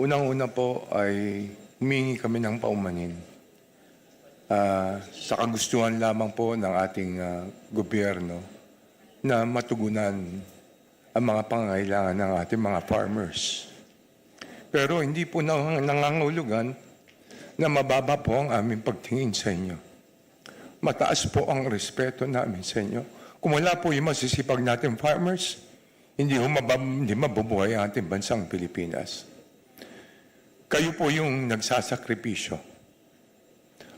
Unang-una po ay humingi kami ng paumanin ah, sa kagustuhan lamang po ng ating ah, gobyerno na matugunan ang mga pangangailangan ng ating mga farmers. Pero hindi po nang, nangangulugan na mababa po ang aming pagtingin sa inyo. Mataas po ang respeto namin sa inyo. Kung wala po yung masisipag natin farmers, hindi, ho mabab, hindi mabubuhay ang ating bansang Pilipinas. Kayo po yung nagsasakripisyo.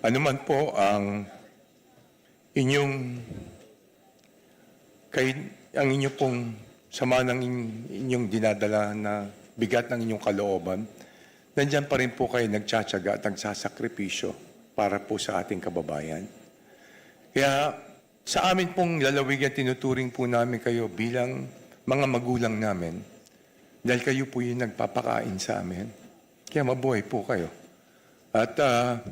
Ano man po ang inyong kay ang inyo pong sama ng in- inyong dinadala na bigat ng inyong kalooban, nandyan pa rin po kayo nagtsatsaga at nagsasakripisyo para po sa ating kababayan. Kaya sa amin pong lalawigan, tinuturing po namin kayo bilang mga magulang namin dahil kayo po yung nagpapakain sa amin. Kaya mabuhay po kayo. At ah,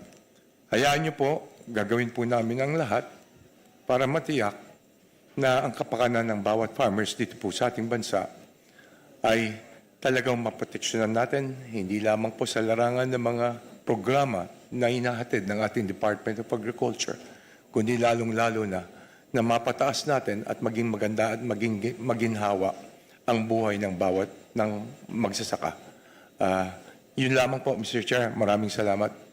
hayaan niyo po, gagawin po namin ang lahat para matiyak na ang kapakanan ng bawat farmers dito po sa ating bansa ay talagang maproteksyonan natin, hindi lamang po sa larangan ng mga programa na inahatid ng ating Department of Agriculture, kundi lalong-lalo na na mapataas natin at maging maganda at maging maginhawa ang buhay ng bawat ng magsasaka. Ah, yun lamang po, Mr. Chair. Maraming salamat.